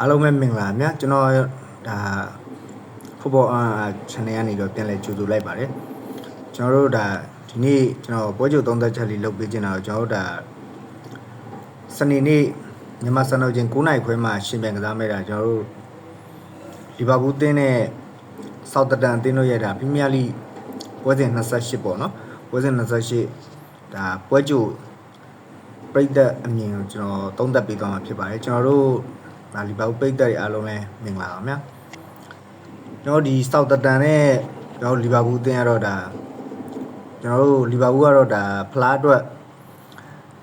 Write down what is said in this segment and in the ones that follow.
အားလုံးပဲမင်္ဂလာမြတ်ကျွန်တော်ဒါဖုတ်ဘောအာ channel ကနေတော့ပြန်လည်ကြိုဆိုလိုက်ပါတယ်ကျွန်တော်တို့ဒါဒီနေ့ကျွန်တော်ပွဲကြိုသုံးသက်ချက်လေးလုပ်ပေးခြင်းတော့ကျွန်တော်တို့ဒါစနေနေ့မြန်မာစံတော်ချိန်9နိုင်ခွဲမှာရှင်ပြန်ကစားမဲ့တာကျွန်တော်တို့လီဗာပူးတင်းနဲ့ဆောက်တတန်တင်းတို့ရဲ့ဒါပရီးမီးယားလိပွဲစဉ်28ပေါ့နော်ပွဲစဉ်28ဒါပွဲကြိုပြိတ္တအမြင်ကိုကျွန်တော်သုံးသပ်ပေးသွားမှာဖြစ်ပါတယ်ကျွန်တော်တို့ ဒါလီဗာပူးပိတ်သက်တွေအားလုံးလည်းမင်္ဂလာပါဗျာကျွန်တော်ဒီဆောက်တတန်နဲ့ကျွန်တော်လီဗာပူးအသင်းရတော့ဒါကျွန်တော်တို့လီဗာပူးကတော့ဒါဖလားအတွက်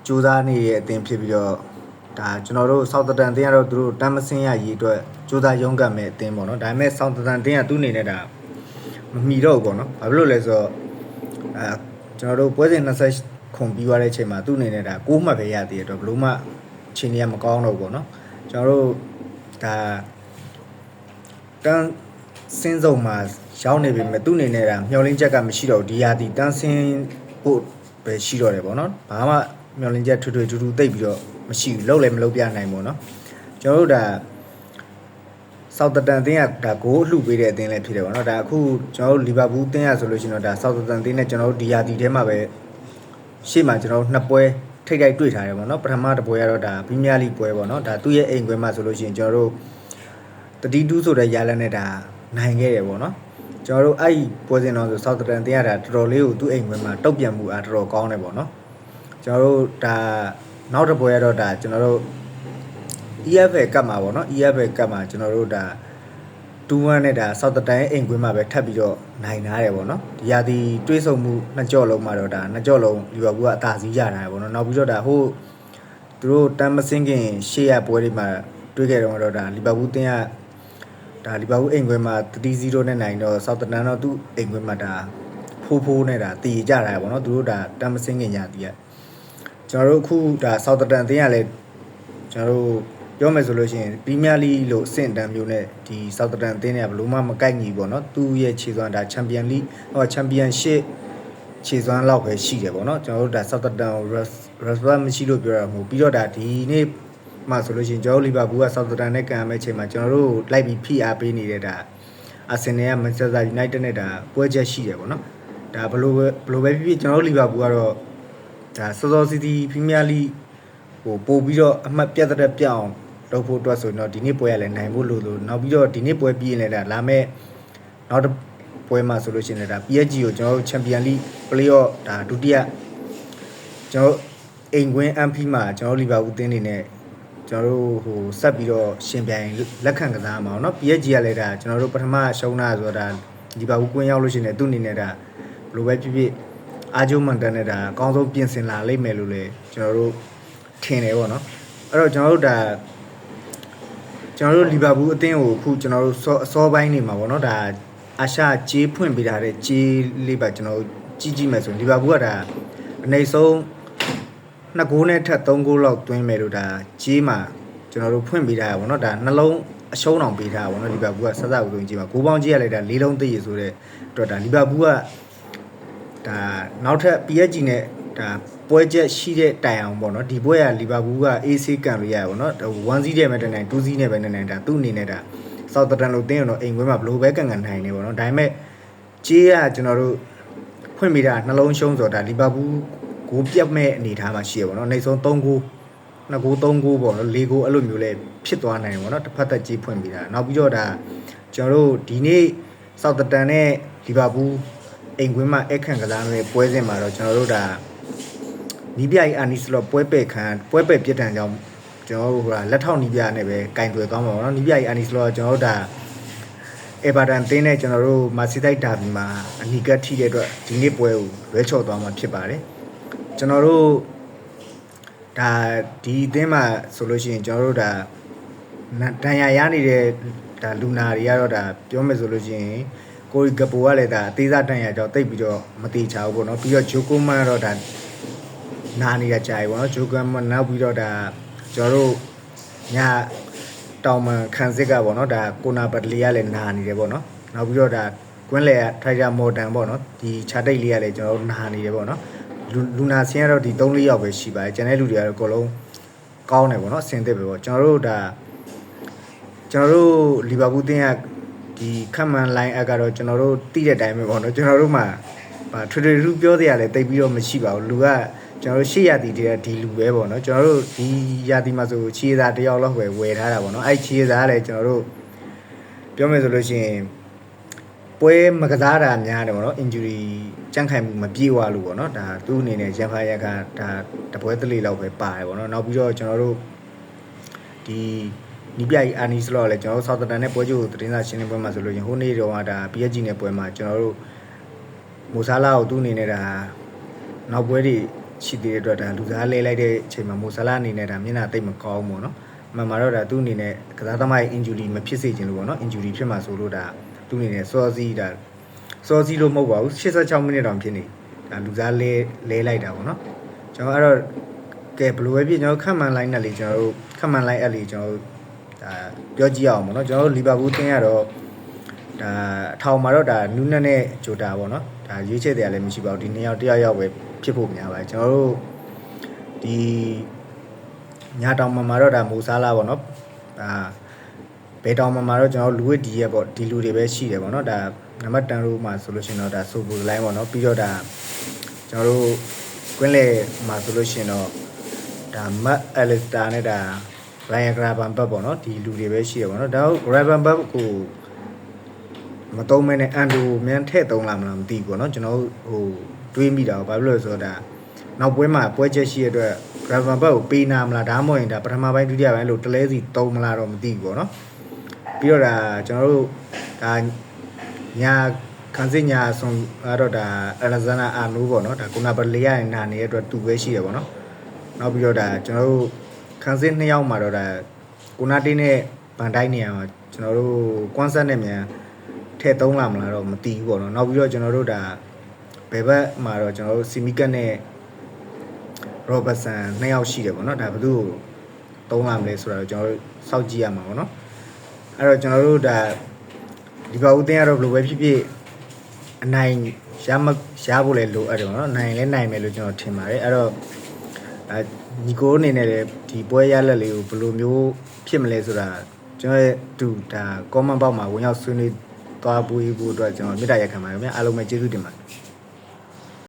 ကြိုးစားနေတဲ့အသင်းဖြစ်ပြီးတော့ဒါကျွန်တော်တို့ဆောက်တတန်အသင်းကတော့သူတို့တမ်းမစင်းရရေးအတွက်ကြိုးစားရုန်းကန်မဲ့အသင်းပေါ့နော်ဒါပေမဲ့ဆောက်တတန်အသင်းကသူ့အနေနဲ့ဒါမမီတော့ဘူးပေါ့နော်ဘာဖြစ်လို့လဲဆိုတော့အဲကျွန်တော်တို့ပွဲစဉ်20ခုပြီးသွားတဲ့အချိန်မှာသူ့အနေနဲ့ဒါ6မှတ်ပဲရသေးတယ်တော့ဘလို့မှအချိန်ကြီးမကောင်းတော့ဘူးပေါ့နော် ကျွန်တော်တို့ဒါတန်းစင်းစုံမှာရောက်နေပြီမဲ့သူ့အနေနဲ့ဒါမျောလင်းချက်ကမရှိတော့ဘူးဒီရာဒီတန်းစင်းဖို့ပဲရှိတော့တယ်ပေါ့နော်ဘာမှမျောလင်းချက်ထွေထွေထူးထူးတိတ်ပြီးတော့မရှိဘူးလုံးလည်းမလုံးပြနိုင်ဘူးနော်ကျွန်တော်တို့ဒါဆောက်တတန်အသင်းကဒါဂိုးအလှပေးတဲ့အသင်းလည်းဖြစ်တယ်ပေါ့နော်ဒါအခုကျွန်တော်တို့လီဗာပူးအသင်းရဆိုလို့ရှိရင်တော့ဒါဆောက်တတန်အသင်းနဲ့ကျွန်တော်တို့ဒီရာဒီထဲမှာပဲရှေ့မှာကျွန်တော်တို့နှစ်ပွဲ ထိတ်တိုက်တွေ့ထားတယ်ပေါ့နော်ပထမတစ်ပွဲကတော့ဒါပရီးမီးယားလိပွဲပေါ့နော်ဒါသူ့ရဲ့အိမ်ခွဲမှာဆိုလို့ရှိရင်ကျွန်တော်တို့32ဆိုတဲ့ရလနဲ့ဒါနိုင်ခဲ့တယ်ပေါ့နော်ကျွန်တော်တို့အဲ့ဒီပွဲစဉ်တော့ဆိုဆောက်တတန်အသင်းရတာတော်တော်လေးကိုသူ့အိမ်ခွဲမှာတုတ်ပြန်မှုအားတော်တော်ကောင်းတယ်ပေါ့နော်ကျွန်တော်တို့ဒါနောက်တစ်ပွဲရတော့ဒါကျွန်တော်တို့ EFL ကပ်မှာပေါ့နော် EFL ကပ်မှာကျွန်တော်တို့ဒါ 2-1နဲ့ဒါဆောက်တတန်ရဲ့အိမ်ကွင်းမှာပဲထပ်ပြီးတော့နိုင်ထားတယ်ပေါ့နော်ဒီရာဒီတွေးဆုံမှုနှစ်ကြော့လုံးမှာတော့ဒါနှစ်ကြော့လုံးလီဗာပူးကအသာစီးရတာပေါ့နော်နောက်ပြီးတော့ဒါဟိုသူတို့တမ်းမစင်းခင်ရှေ့ရပွဲတွေမှာတွေးခဲ့တော့တော့ဒါလီဗာပူးတင်းကဒါလီဗာပူးအိမ်ကွင်းမှာ3-0နဲ့နိုင်တော့ဆောက်တတန်တော့သူ့အိမ်ကွင်းမှာဒါဖိုးဖိုးနဲ့ဒါတည်ကြတာပေါ့နော်သူတို့ဒါတမ်းမစင်းခင်ညာတည်ရကျွန်တော်တို့အခုဒါဆောက်တတန်တင်းကလည်းကျွန်တော်တို့ ပြောမယ်ဆိုလို့ရှိရင်ပရီးမီးယားလိလို့အဆင့်အတန်းမျိုးနဲ့ဒီဆောက်တတန်အသင်းတွေကဘလို့မှမကိုက်ညီပေါ့နော်သူ့ရဲ့ခြေစွမ်းဒါချန်ပီယံလိဟောချန်ပီယံရှစ်ခြေစွမ်းလောက်ပဲရှိတယ်ပေါ့နော်ကျွန်တော်တို့ဒါဆောက်တတန်ကို respect မရှိလို့ပြောရမှာမဟုတ်ပြီးတော့ဒါဒီနေ့မှဆိုလို့ရှိရင်ကျွန်တော်လီဗာပူးကဆောက်တတန်နဲ့ကန်ရမယ့်ချိန်မှာကျွန်တော်တို့လိုက်ပြီးဖိအားပေးနေတဲ့ဒါအာဆင်နယ်ကမန်ချက်စတာယူနိုက်တက်နဲ့ဒါပွဲချက်ရှိတယ်ပေါ့နော်ဒါဘလို့ပဲဘလို့ပဲဖြစ်ဖြစ်ကျွန်တော်တို့လီဗာပူးကတော့ဒါစောစောစီးစီးပရီးမီးယားလိဟိုပို့ပြီးတော့အမှတ်ပြတ်တဲ့ပြအောင် လုပ်ဖို့အတွက်ဆိုရင်တော့ဒီနေ့ပွဲရလဲနိုင်ဖို့လိုလို့နောက်ပြီးတော့ဒီနေ့ပွဲပြီးရင်လည်းဒါလာမဲ့နောက်တစ်ပွဲမှာဆိုလို့ရှိရင်လည်းဒါ PSG ကိုကျွန်တော်တို့ Champion League Playoff ဒါဒုတိယကျွန်တော်အိမ်ကွင်း MP မှာကျွန်တော်လီဗာပူးတင်းနေနဲ့ကျွန်တော်တို့ဟိုဆက်ပြီးတော့ရှင်ပြိုင်လက်ခံကစားမှာပေါ့နော် PSG ကလည်းဒါကျွန်တော်တို့ပထမရှုံးတာဆိုတော့ဒါလီဗာပူးကွင်းရောက်လို့ရှိရင်သူ့အနေနဲ့ဒါဘလိုပဲဖြစ်ဖြစ်အာဂျိုမန်တန်နဲ့ဒါအကောင်းဆုံးပြင်ဆင်လာလိမ့်မယ်လို့လည်းကျွန်တော်တို့ထင်တယ်ပေါ့နော်အဲ့တော့ကျွန်တော်တို့ဒါ ကျွန်တော်တို့လီဗာပူးအသင်းကိုအခုကျွန်တော်တို့အစောပိုင်းနေမှာပေါ့နော်ဒါအာရှကြေးဖွင့်ပေးထားတဲ့ကြေးလေးပါကျွန်တော်တို့ကြီးကြီးမယ်ဆိုရင်လီဗာပူးကဒါအနေဆုံးနှစ်ဂိုးနဲ့ထက်သုံးဂိုးလောက်သွင်းမယ်လို့ဒါကြေးမှာကျွန်တော်တို့ဖွင့်ပေးထားရပါတော့ဒါနှလုံးအရှုံးအောင်ပေးထားရပါတော့လီဗာပူးကဆက်စပ်ဦးဆုံးကြေးမှာဂိုးပေါင်းကြေးရလိုက်တာလေးလုံးသိရဆိုတဲ့တော့ဒါလီဗာပူးကဒါနောက်ထပ် PSG နဲ့ ဒါပွဲချက်ရှိတဲ့တိုင်အောင်ပေါ့နော်ဒီပွဲကလီဗာပူးက AC ကန်လို့ရပါပေါ့နော်1 0တဲ့မဲ့တိုင်တိုင်2 0နဲ့ပဲတိုင်တိုင်ဒါသူ့အနေနဲ့ဒါဆောက်တန်လို့တင်းရတော့အိမ်ခွဲမှာဘလိုပဲကန်ကန်နိုင်နေပေါ့နော်ဒါပေမဲ့ကြေးကကျွန်တော်တို့ဖွင့်မိတာနှလုံးရှုံးဆိုတော့ဒါလီဗာပူးကိုပြတ်မဲ့အနေထားမှာရှိရပေါ့နော်နေဆုံး3ဂိုးနှစ်ဂိုး3ဂိုးပေါ့နော်၄ဂိုးအဲ့လိုမျိုးလဲဖြစ်သွားနိုင်တယ်ပေါ့နော်တစ်ဖက်သက်ကြေးဖွင့်မိတာနောက်ပြီးတော့ဒါကျွန်တော်တို့ဒီနေ့ဆောက်တန်နဲ့လီဗာပူးအိမ်ခွင်းမှာအခန့်ကစားနေတဲ့ပွဲစဉ်မှာတော့ကျွန်တော်တို့ဒါ နီးပြအိုင်အာနီစလော့ပွဲပယ်ခံပွဲပယ်ပြစ်ဒဏ်ကြောင့်ကျွန်တော်တို့ဟိုလက်ထောက်နီးပြနဲ့ပဲကင်တွယ်သွားမှာပေါ့နော်နီးပြအိုင်အာနီစလော့ကျွန်တော်တို့ဒါအေဗာတန်တင်းနဲ့ကျွန်တော်တို့မာစီတိုက်ဒါဘီမှာအနီကတ်ထိတဲ့အတွက်ဒီနေ့ပွဲကိုရွေးချော်သွားမှာဖြစ်ပါတယ်ကျွန်တော်တို့ဒါဒီအသင်းမှာဆိုလို့ရှိရင်ကျွန်တော်တို့ဒါဒဏ်ရာရနေတဲ့ဒါလူနာတွေကတော့ဒါပြောမယ်ဆိုလို့ရှိရင်ကိုရီကပိုကလည်းဒါအသေးစားဒဏ်ရာကြောင့်တိတ်ပြီးတော့မတေချဘူးပေါ့နော်ပြီးတော့ဂျိုကိုမန်ကတော့ဒါ နာနေတာကြာပြီပေါ့နော်ဂျိုကိုမန်နောက်ပြီးတော့ဒါကျွန်တော်တို့ညတောင်မန်ခန်စစ်ကပေါ့နော်ဒါကိုနာပတ်လီကလည်းနာနေတယ်ပေါ့နော်နောက်ပြီးတော့ဒါကွင်းလေထိုက်တာမော်တန်ပေါ့နော်ဒီခြာတိတ်လေးကလည်းကျွန်တော်တို့နာနေတယ်ပေါ့နော်လူနာဆင်းကတော့ဒီ3 4ယောက်ပဲရှိပါတယ်ကျန်တဲ့လူတွေကတော့အကုန်လုံးကောင်းတယ်ပေါ့နော်အဆင်သစ်ပဲပေါ့ကျွန်တော်တို့ဒါကျွန်တော်တို့လီဗာပူးတင်းကဒီခတ်မှန် line up ကတော့ကျွန်တော်တို့တိတဲ့အတိုင်းပဲပေါ့နော်ကျွန်တော်တို့မှာဗာထွေထွေထူးပြောတရားလည်းတိတ်ပြီးတော့မရှိပါဘူးလူက ကျွန်တော်တို့ရှေ့ရတီတည်းကဒီလူပဲပေါ့နော်ကျွန်တော်တို့ဒီရာတီမှာဆိုခြေသားတစ်ယောက်လောက်ပဲဝယ်ထားတာပေါ့နော်အဲ့ခြေသားလည်းကျွန်တော်တို့ပြောမယ်ဆိုလို့ရှိရင်ပွဲမကစားတာများတယ်ပေါ့နော် injury ကြန့်ခိုင်မှုမပြေဝလို့ပေါ့နော်ဒါသူ့အနေနဲ့ရန်ဖာရက်ကဒါတပွဲတလေလောက်ပဲပါတယ်ပေါ့နော်နောက်ပြီးတော့ကျွန်တော်တို့ဒီနီးပြကြီးအာနီစလော့လည်းကျွန်တော်တို့ဆောက်တန်နဲ့ပွဲကြိုသတင်းစာရှင်းလင်းပွဲမှာဆိုလို့ရင်ဟိုနေ့တော့ကဒါ PSG နဲ့ပွဲမှာကျွန်တော်တို့မိုဆာလာကိုသူ့အနေနဲ့ဒါနောက်ပွဲတွေ ရှိသေးတဲ့အတွက်ဒါလူစားလဲလိုက်တဲ့အချိန်မှာမိုဆာလာအနေနဲ့ဒါမျက်နှာတိတ်မကောင်းဘူးပေါ့နော်အမှန်မှာတော့ဒါသူ့အနေနဲ့ကစားသမားရဲ့ injury မဖြစ်စေချင်လို့ပေါ့နော် injury ဖြစ်မှာဆိုလို့ဒါသူ့အနေနဲ့စောစီးဒါစောစီးလို့မဟုတ်ပါဘူး86မိနစ်တောင်ဖြစ်နေဒါလူစားလဲလဲလိုက်တာပေါ့နော်ကျွန်တော်အဲ့တော့ကဲဘယ်လိုပဲဖြစ်ကျွန်တော်တို့ခက်မှန် line နဲ့လေကျွန်တော်တို့ခက်မှန် line အဲ့လေကျွန်တော်တို့ဒါပြောကြည့်အောင်ပေါ့နော်ကျွန်တော်တို့လီဗာပူးတင်းရတော့ဒါအထောင်မှာတော့ဒါနူးနက်နဲ့ဂျိုတာပေါ့နော် ဒါရွေးချယ်တယ်လည်းမရှိပါဘူးဒီနှစ်ယောက်တစ်ယောက်ယောက်ပဲဖြစ်ဖို့များပါတယ်ကျွန်တော်တို့ဒီညာတောင်မှာမှာတော့ဒါမိုဆာလာပေါ့နော်ဒါဘေတောင်မှာမှာတော့ကျွန်တော်တို့လူဝစ်ဒီရဲ့ပေါ့ဒီလူတွေပဲရှိတယ်ပေါ့နော်ဒါနံပါတ်10လို့မှာဆိုလို့ရှိရင်တော့ဒါဆိုဘူလိုင်းပေါ့နော်ပြီးတော့ဒါကျွန်တော်တို့ကွင်းလေမှာဆိုလို့ရှိရင်တော့ဒါမတ်အလက်စတာနဲ့ဒါရိုင်ယာဂရာဘန်ဘတ်ပေါ့နော်ဒီလူတွေပဲရှိရပါတော့ဒါဂရာဘန်ဘတ်ကို မတုံးမဲနဲ့အန်ဒူမြန်ထည့်သုံးလာမလားမသိဘူးပေါ့နော်ကျွန်တော်ဟိုတွေးမိတာဘာဖြစ်လို့လဲဆိုတော့ဒါနောက်ပွဲမှာပွဲချက်ရှိရတဲ့အတွက်ဂရာဘန်ဘတ်ကိုပေးနာမလားဒါမှမဟုတ်ရင်ဒါပထမပိုင်းဒုတိယပိုင်းလို့တလဲစီသုံးမလားတော့မသိဘူးပေါ့နော်ပြီးတော့ဒါကျွန်တော်တို့ဒါညာခန်းစညာဆုံးကတော့ဒါအလက်ဇန်နာအာနိုးပေါ့နော်ဒါကုနာပလေယာနာနေတဲ့အတွက်သူပဲရှိရပေါ့နော်နောက်ပြီးတော့ဒါကျွန်တော်တို့ခန်းစစ်နှစ်ယောက်မှာတော့ဒါကိုနာတင်းနဲ့ဗန်တိုင်းနေရာမှာကျွန်တော်တို့ကွမ်ဆက်နဲ့မြန် ထည့်သုံးလာမလားတော့မသိဘူးပေါ့နော်နောက်ပြီးတော့ကျွန်တော်တို့ဒါဘယ်ဘက်မှာတော့ကျွန်တော်တို့စီမီကတ်နဲ့ရောဘတ်ဆန်နှစ်ယောက်ရှိတယ်ပေါ့နော်ဒါဘယ်သူ့ကိုသုံးလာမလဲဆိုတော့ကျွန်တော်တို့စောင့်ကြည့်ရမှာပေါ့နော်အဲ့တော့ကျွန်တော်တို့ဒါဒီပါဦးတင်ရတော့ဘယ်လိုပဲဖြစ်ဖြစ်အနိုင်ရမရဖို့လည်းလိုအပ်တယ်ပေါ့နော်နိုင်လဲနိုင်မယ်လို့ကျွန်တော်ထင်ပါတယ်အဲ့တော့အဲညီကိုအနေနဲ့လည်းဒီပွဲရလက်လေးကိုဘယ်လိုမျိုးဖြစ်မလဲဆိုတာကျွန်တော်ရဲ့တူဒါ comment box မှာဝင်ရောက်ဆွေးနွေး သွားပွေးဖို့အတွက်ကျွန်တော်မေတ္တာရက်ခံပါတယ်ခင်ဗျာအားလုံးပဲကျေးဇူးတင်ပါတယ်